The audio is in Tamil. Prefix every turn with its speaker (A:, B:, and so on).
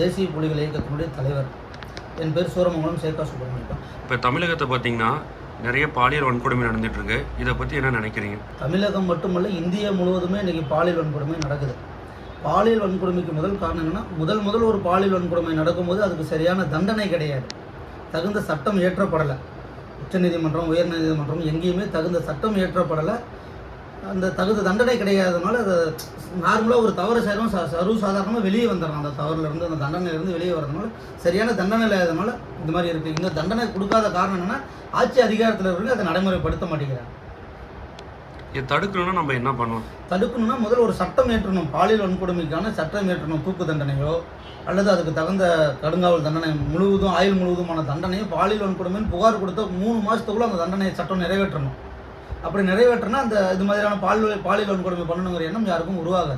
A: தேசிய புலிகள் இயக்கத்தினுடைய தலைவர். என் பேர் சூரமங்கலம் சேகா சுப்பிரமணியம்
B: இப்போ தமிழகத்தை பார்த்தீங்கன்னா நிறைய பாலியல் வன்கொடுமை நடந்துட்டு இருக்கு இதை பற்றி என்ன நினைக்கிறீங்க?
A: தமிழகம் மட்டுமல்ல இந்தியா முழுவதுமே இன்றைக்கி பாலியல் வன்கொடுமை நடக்குது. பாலியல் வன்கொடுமைக்கு முதல் காரணம் என்னன்னா முதல் முதல் ஒரு பாலியல் வன்கொடுமை நடக்கும்போது அதுக்கு சரியான தண்டனை கிடையாது. தகுந்த சட்டம் இயற்றப்படலை. உச்சநீதிமன்றம் உயர்நீதிமன்றம் எங்கேயுமே தகுந்த சட்டம் இயற்றப்படலை. அந்த தகுந்த தண்டனை கிடையாதனால அது நார்மலாக ஒரு தவறு செய்கிறோம் ச சர்வ சாதாரணமாக வெளியே வந்துடுறோம் அந்த தவறுலேருந்து அந்த தண்டனையிலேருந்து வெளியே வரதுனால சரியான தண்டனை இல்லாதனால இந்த மாதிரி இருக்குது இந்த தண்டனை கொடுக்காத காரணம் என்னன்னா ஆட்சி அதிகாரத்தில் இருந்து அதை நடைமுறைப்படுத்த மாட்டேங்கிறாங்க.
B: இதை தடுக்கணும்னா நம்ம என்ன பண்ணணும்?
A: தடுக்கணும்னா முதல்ல ஒரு சட்டம் ஏற்றணும். பாலியல் வன்கொடுமைக்கான சட்டம் ஏற்றணும். தூக்கு தண்டனையோ அல்லது அதுக்கு தகுந்த கடுங்காவல் தண்டனை முழுவதும் ஆயுள் முழுவதுமான தண்டனையோ பாலியல் வன்கொடுமைன்னு புகார் கொடுத்த மூணு மாதத்துக்குள்ள அந்த தண்டனை சட்டம் நிறைவேற்றணும். அப்படி நிறைவேற்றினா அந்த இது மாதிரியான பால் பாலியல் வன்கொடுமை பண்ணணுங்கிற எண்ணம் யாருக்கும் உருவாகாது.